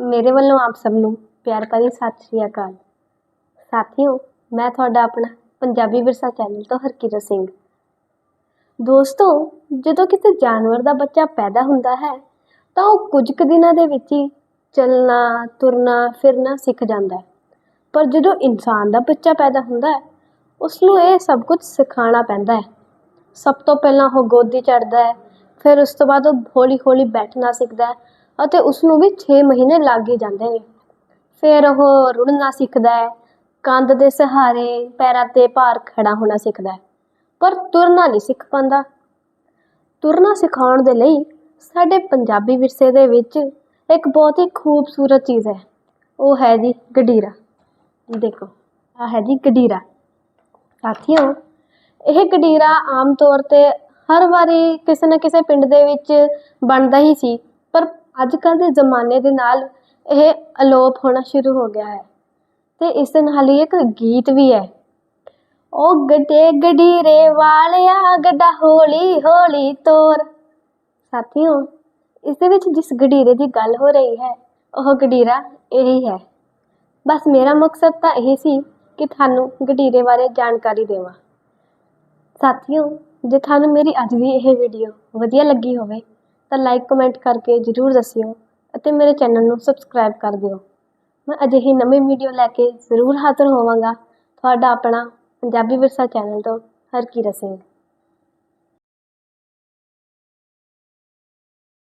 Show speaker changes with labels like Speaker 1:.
Speaker 1: ਮੇਰੇ ਵੱਲੋਂ ਆਪ ਸਭ ਨੂੰ ਪਿਆਰ ਭਰੀ ਸਤਿ ਸ਼੍ਰੀ ਅਕਾਲ। ਸਾਥੀਓ, ਮੈਂ ਤੁਹਾਡਾ ਆਪਣਾ ਪੰਜਾਬੀ ਵਿਰਸਾ ਚੈਨਲ ਤੋਂ ਹਰਕਿਰਤ ਸਿੰਘ। ਦੋਸਤੋ, ਜਦੋਂ ਕਿਸੇ ਜਾਨਵਰ ਦਾ ਬੱਚਾ ਪੈਦਾ ਹੁੰਦਾ ਹੈ, ਤਾਂ ਉਹ ਕੁਝ ਕੁ ਦਿਨਾਂ ਦੇ ਵਿੱਚ ਹੀ ਚੱਲਣਾ, ਤੁਰਨਾ, ਫਿਰਨਾ ਸਿੱਖ ਜਾਂਦਾ ਹੈ। ਪਰ ਜਦੋਂ ਇਨਸਾਨ ਦਾ ਬੱਚਾ ਪੈਦਾ ਹੁੰਦਾ ਹੈ, ਉਸ ਨੂੰ ਇਹ ਸਭ ਕੁਝ ਸਿਖਾਉਣਾ ਪੈਂਦਾ ਹੈ। ਸਭ ਤੋਂ ਪਹਿਲਾਂ ਉਹ ਗੋਦੀ ਚੜਦਾ ਹੈ, ਫਿਰ ਉਸ ਤੋਂ ਬਾਅਦ ਉਹ ਹੌਲੀ ਹੌਲੀ ਬੈਠਣਾ ਸਿੱਖਦਾ ਹੈ ਅਤੇ ਉਸ ਨੂੰ ਵੀ 6 ਮਹੀਨੇ ਲੱਗ ਹੀ ਜਾਂਦੇ ਨੇ। ਫਿਰ ਉਹ ਰੁੜਨਾ ਸਿੱਖਦਾ ਹੈ, ਕੰਧ ਦੇ ਸਹਾਰੇ ਪੈਰਾਂ ਤੇ ਭਾਰ ਖੜਾ ਹੋਣਾ ਸਿੱਖਦਾ ਹੈ, ਪਰ ਤੁਰਨਾ ਨਹੀਂ ਸਿੱਖ ਪਾਉਂਦਾ। ਤੁਰਨਾ ਸਿਖਾਉਣ ਦੇ ਲਈ ਸਾਡੇ ਪੰਜਾਬੀ ਵਿਰਸੇ ਦੇ ਵਿੱਚ ਇੱਕ ਬਹੁਤ ਹੀ ਖੂਬਸੂਰਤ ਚੀਜ਼ ਹੈ, ਉਹ ਹੈ ਜੀ ਗਡੀਰਾ। ਦੇਖੋ ਆ ਹੈ ਜੀ ਗਡੀਰਾ। ਸਾਥੀਓ, ਇਹ ਗਡੀਰਾ ਆਮ ਤੌਰ ਤੇ ਹਰ ਵਾਰੀ ਕਿਸੇ ਨਾ ਕਿਸੇ ਪਿੰਡ ਦੇ ਵਿੱਚ ਬਣਦਾ ਹੀ ਸੀ, ਪਰ ਅੱਜ ਕੱਲ੍ਹ ਦੇ ਜ਼ਮਾਨੇ ਦੇ ਨਾਲ ਇਹ ਅਲੋਪ ਹੋਣਾ ਸ਼ੁਰੂ ਹੋ ਗਿਆ ਹੈ ਤੇ ਇਸ ਦੇ ਨਾਲ ਹੀ ਇੱਕ ਗੀਤ ਵੀ ਹੈ। ਉਹ ਗੱਡੇ ਗਡੀਰੇ ਵਾਲਿਆ, ਗੱਡਾ ਹੌਲੀ ਹੌਲੀ ਤੋਰ। ਸਾਥੀਓ, ਇਸ ਦੇ ਵਿੱਚ ਜਿਸ ਗਡੀਰੇ ਦੀ ਗੱਲ ਹੋ ਰਹੀ ਹੈ, ਉਹ ਗਡੀਰਾ ਇਹੀ ਹੈ। ਬਸ ਮੇਰਾ ਮਕਸਦ ਤਾਂ ਇਹ ਸੀ ਕਿ ਤੁਹਾਨੂੰ ਗਡੀਰੇ ਬਾਰੇ ਜਾਣਕਾਰੀ ਦੇਵਾਂ। ਸਾਥੀਓ, ਜੇ ਤੁਹਾਨੂੰ ਮੇਰੀ ਅੱਜ ਦੀ ਇਹ ਵੀਡੀਓ ਵਧੀਆ ਲੱਗੀ ਹੋਵੇ ਤਾਂ ਲਾਈਕ ਕਮੈਂਟ ਕਰਕੇ ਜਰੂਰ ਦੱਸਿਓ ਅਤੇ ਮੇਰੇ ਚੈਨਲ ਨੂੰ ਸਬਸਕ੍ਰਾਈਬ ਕਰ ਦਿਓ। ਮੈਂ ਅਜਿਹੀ ਨਵੀਂ ਵੀਡੀਓ ਲੈ ਕੇ ਜ਼ਰੂਰ ਹਾਜ਼ਰ ਹੋਵਾਂਗਾ। ਤੁਹਾਡਾ ਆਪਣਾ ਪੰਜਾਬੀ ਵਿਰਸਾ ਚੈਨਲ ਤੋਂ ਹਰਕੀਰਤ ਸਿੰਘ।